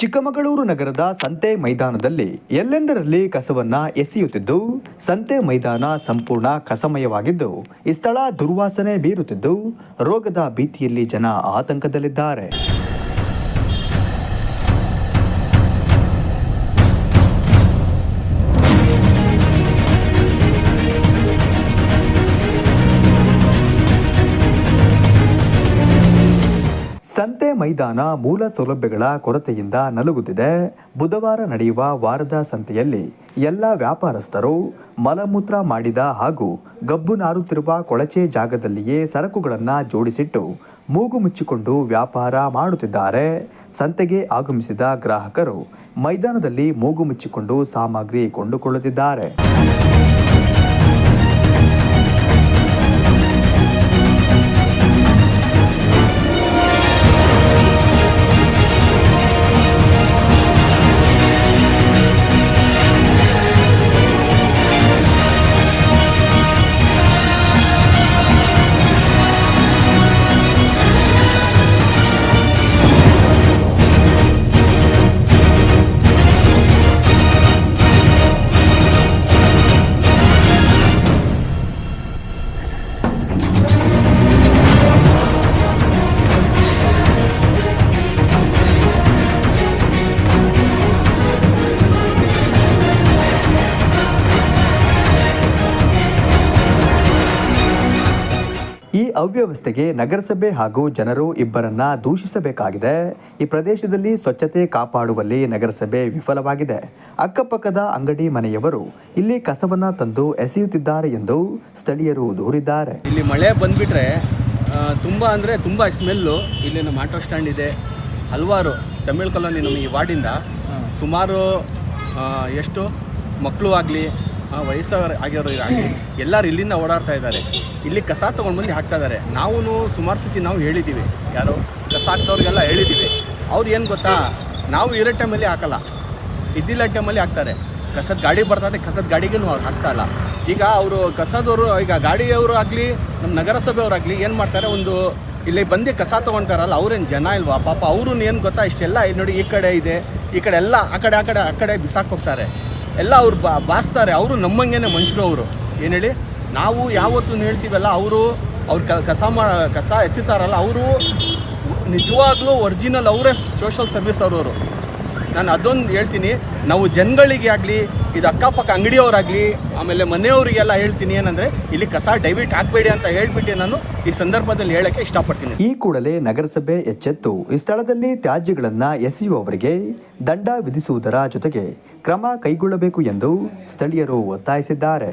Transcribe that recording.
ಚಿಕ್ಕಮಗಳೂರು ನಗರದ ಸಂತೆ ಮೈದಾನದಲ್ಲಿ ಎಲ್ಲೆಂದರಲ್ಲಿ ಕಸವನ್ನ ಎಸೆಯುತ್ತಿದ್ದು, ಸಂತೆ ಮೈದಾನ ಸಂಪೂರ್ಣ ಕಸಮಯವಾಗಿದ್ದು, ಈ ಸ್ಥಳ ದುರ್ವಾಸನೆ ಬೀರುತ್ತಿದ್ದು, ರೋಗದ ಭೀತಿಯಲ್ಲಿ ಜನ ಆತಂಕದಲ್ಲಿದ್ದಾರೆ. ಸಂತೆ ಮೈದಾನ ಮೂಲ ಸೌಲಭ್ಯಗಳ ಕೊರತೆಯಿಂದ ನಲುಗುತ್ತಿದೆ. ಬುಧವಾರ ನಡೆಯುವ ವಾರದ ಸಂತೆಯಲ್ಲಿ ಎಲ್ಲ ವ್ಯಾಪಾರಸ್ಥರು ಮಲಮೂತ್ರ ಮಾಡಿದ ಹಾಗೂ ಗಬ್ಬು ನಾರುತ್ತಿರುವ ಕೊಳಚೆ ಜಾಗದಲ್ಲಿಯೇ ಸರಕುಗಳನ್ನು ಜೋಡಿಸಿಟ್ಟು ಮೂಗು ಮುಚ್ಚಿಕೊಂಡು ವ್ಯಾಪಾರ ಮಾಡುತ್ತಿದ್ದಾರೆ. ಸಂತೆಗೆ ಆಗಮಿಸಿದ ಗ್ರಾಹಕರು ಮೈದಾನದಲ್ಲಿ ಮೂಗು ಮುಚ್ಚಿಕೊಂಡು ಸಾಮಗ್ರಿ ಕೊಂಡುಕೊಳ್ಳುತ್ತಿದ್ದಾರೆ. ಅವ್ಯವಸ್ಥೆಗೆ ನಗರಸಭೆ ಹಾಗೂ ಜನರು ಇಬ್ಬರನ್ನ ದೂಷಿಸಬೇಕಾಗಿದೆ. ಈ ಪ್ರದೇಶದಲ್ಲಿ ಸ್ವಚ್ಛತೆ ಕಾಪಾಡುವಲ್ಲಿ ನಗರಸಭೆ ವಿಫಲವಾಗಿದೆ. ಅಕ್ಕಪಕ್ಕದ ಅಂಗಡಿ ಮನೆಯವರು ಇಲ್ಲಿ ಕಸವನ್ನ ತಂದು ಎಸೆಯುತ್ತಿದ್ದಾರೆ ಎಂದು ಸ್ಥಳೀಯರು ದೂರಿದ್ದಾರೆ. ಇಲ್ಲಿ ಮಳೆ ಬಂದ್ಬಿಟ್ರೆ ತುಂಬ ಅಂದರೆ ತುಂಬ ಸ್ಮೆಲ್ಲು. ಇಲ್ಲಿ ನಮ್ಮ ಆಟೋ ಸ್ಟ್ಯಾಂಡ್ ಇದೆ. ಹಲವಾರು ತಮಿಳು ಕಾಲೋನಿ ನಮ್ಮ ಈ ವಾರ್ಡಿಂದ ಸುಮಾರು ಎಷ್ಟು ಮಕ್ಕಳು ಆಗಲಿ ವಯಸ್ಸವರು ಆಗಿರೋ ಆಗಲಿ ಎಲ್ಲರೂ ಇಲ್ಲಿಂದ ಓಡಾಡ್ತಾ ಇದ್ದಾರೆ. ಇಲ್ಲಿ ಕಸ ತೊಗೊಂಡು ಬಂದು ಹಾಕ್ತಾ ಇದ್ದಾರೆ. ನಾವು ಸುಮಾರು ಸತಿ ನಾವು ಹೇಳಿದ್ದೀವಿ ಯಾರು ಕಸ ಹಾಕ್ತವ್ರಿಗೆಲ್ಲ ಹೇಳಿದ್ದೀವಿ ಅವ್ರು ಏನು ಗೊತ್ತಾ? ನಾವು ಇರೋ ಟೈಮಲ್ಲಿ ಹಾಕಲ್ಲ. ಇದ್ದಿಲ್ಲ ಟೈಮಲ್ಲಿ ಹಾಕ್ತಾರೆ. ಕಸದ ಗಾಡಿ ಬರ್ತದೆ ಕಸದ ಗಾಡಿಗೂ ಅವ್ರು ಹಾಕ್ತಾ ಇಲ್ಲ. ಈಗ ಅವರು ಕಸದವರು, ಈಗ ಗಾಡಿಯವರು ಆಗಲಿ ನಮ್ಮ ನಗರಸಭೆಯವರಾಗಲಿ ಏನು ಮಾಡ್ತಾರೆ? ಒಂದು ಇಲ್ಲಿ ಬಂದು ಕಸ ತೊಗೊಳ್ತಾರಲ್ಲ ಅವ್ರೇನು ಜನ ಇಲ್ವಾ? ಪಾಪ ಅವರು ಏನು ಗೊತ್ತಾ? ಇಷ್ಟೆಲ್ಲ ನೋಡಿ ಈ ಕಡೆ ಇದೆ, ಈ ಕಡೆ ಎಲ್ಲ, ಆ ಕಡೆ ಆ ಕಡೆ ಆ ಕಡೆ ಬಿಸಾಕ್ ಹೋಗ್ತಾರೆ. ಎಲ್ಲ ಅವ್ರು ಬಾ ಬಾಸ್ತಾರೆ. ಅವರು ನಮ್ಮಂಗೆನೆ ಮನುಷ್ಯರು ಅವರು. ಏನು ಹೇಳಿ? ನಾವು ಯಾವತ್ತೂ ಹೇಳ್ತೀವಲ್ಲ, ಅವರು ಅವ್ರು ಕಸ ಮಾ ಕಸ ಎತ್ತುತ್ತಾರಲ್ಲ ಅವರು ನಿಜವಾಗ್ಲೂ ಒರಿಜಿನಲ್ ಅವರೇ ಸೋಷಲ್ ಸರ್ವಿಸ್ ಅವರು ನಾನು ಅದೊಂದು ಹೇಳ್ತೀನಿ. ನಾವು ಜನಗಳಿಗೆ ಆಗಲಿ, ಇದು ಅಕ್ಕಪಕ್ಕ ಅಂಗಡಿಯವರಾಗಲಿ, ಆಮೇಲೆ ಮನೆಯವರಿಗೆಲ್ಲ ಹೇಳ್ತೀನಿ ಏನಂದರೆ, ಇಲ್ಲಿ ಕಸ ಡೈವಿಟ್ ಹಾಕಬೇಡಿ ಅಂತ ಹೇಳ್ಬಿಟ್ಟು ನಾನು ಈ ಸಂದರ್ಭದಲ್ಲಿ ಹೇಳೋಕ್ಕೆ ಇಷ್ಟಪಡ್ತೀನಿ. ಈ ಕೂಡಲೇ ನಗರಸಭೆ ಎಚ್ಚೆತ್ತು. ಈ ಸ್ಥಳದಲ್ಲಿ ತ್ಯಾಜ್ಯಗಳನ್ನು ಎಸೆಯುವವರಿಗೆ ದಂಡ ವಿಧಿಸುವುದರ ಜೊತೆಗೆ ಕ್ರಮ ಕೈಗೊಳ್ಳಬೇಕು ಎಂದು ಸ್ಥಳೀಯರು ಒತ್ತಾಯಿಸಿದ್ದಾರೆ.